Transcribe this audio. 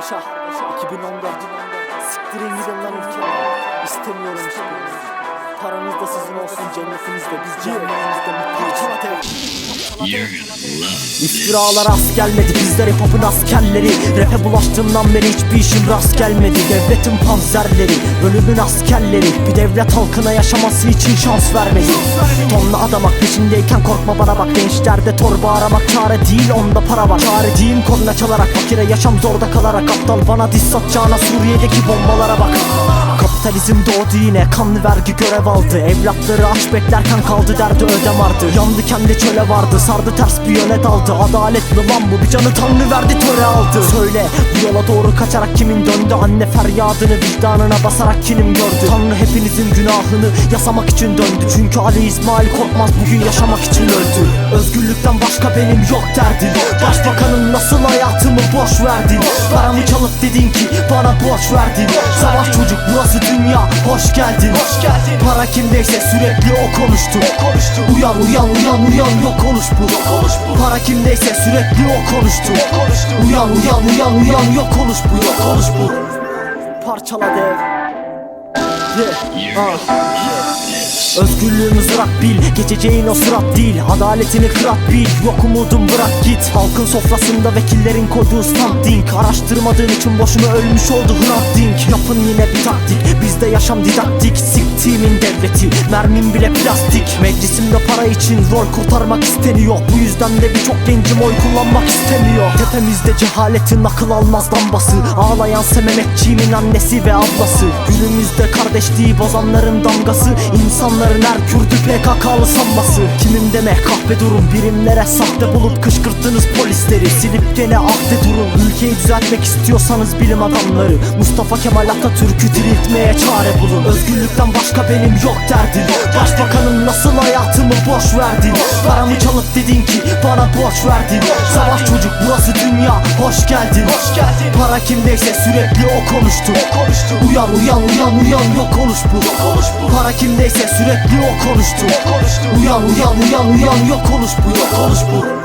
Kargaşa 2014 Siktirin gidin lan ülkeme İstemiyorum hiçbirini. Paranız da sizin olsun cennetiniz de. Biz cehennemimizde mutluyuz İftiralar az gelmedi bizler hip hop'un askerleri. Rap'e bulaştığımdan beri hiçbir işim rast gelmedi. Devletin panzerleri, ölümün askerleri. Bir devlet halkına yaşaması için şans vermeyin. Tonla adamak peşindeyken korkma bana bak. Gençlerde torba aramak çare değil onda para var. Çare değil korna çalarak fakire yaşam zorda kalarak. Aptal bana diss atacağına Suriye'deki bombalara bak Kapitalizm doğdu yine kanlı vergi görev aldı. Evlatları aç beklerken kaldı derdi ödem ardı. Yandı kendi çöle vardı sardı ters bir yöne daldı. Adaletli lan bu? Bir canı tanrı verdi töre aldı. Söyle bu yola doğru kaçarak kimin döndü? Anne feryadını vicdanına basarak kilim gördü. Tanrı hepinizin günahını yasamak için döndü. Çünkü Ali İsmail Korkmaz bugün yaşamak için öldü. Özgürlükten başka benim yok derdi. Hayatımı boş verdi Paramı çalıp dedin ki bana borç verdin? Savaş çocuk burası dünya hoş geldin. Para kimdeyse sürekli o konuştu. Uyan uyan uyan uyan yok konuş bu. Para kimdeyse sürekli o konuştu. Uyan uyan uyan uyan yok konuş bu. Yok konuş Özgürlüğümüz rak bil Geçeceğin o sırat değil. Adaletini kırat bil Yok umudum bırak git. Halkın sofrasında vekillerin koyduğu standing Araştırmadığın için boşuna ölmüş oldu Hrant Dink. Yapın yine bir taktik Bizde yaşam didaktik. Siktiğimin devleti Mermim bile plastik. Meclisimde para için rol kurtarmak isteniyor. Bu yüzden de birçok gencim oy kullanmak istemiyor. Tepemizde cehaletin akıl almaz lambası. Ağlayan Mehmetçiğimin annesi ve ablası. Günümüzde kardeşliği bozanların damgası İnsanların her Kürdü PKK'lı sanması Kimim deme kahve durun birimlere sahte bulup kışkırttınız polisleri. Silip gene ahde durun Ülkeyi düzeltmek istiyorsanız bilim adamları. Mustafa Kemal Atatürk'ü diriltmeye çare bulun. Özgürlükten başka benim yok derdin Başbakanın nasıl hayatımı boş verdin. Paramı çalıp dedin ki bana borç verdin. Savaş çocuk burası dünya. Hoş geldin. Para kimdeyse sürekli o konuştu. Uyan uyan uyan uyan. Yok konuş bu. Para kimdeyse sürekli o konuştu. Uyan uyan uyan uyan. Yok konuş bu. Yok konuş bu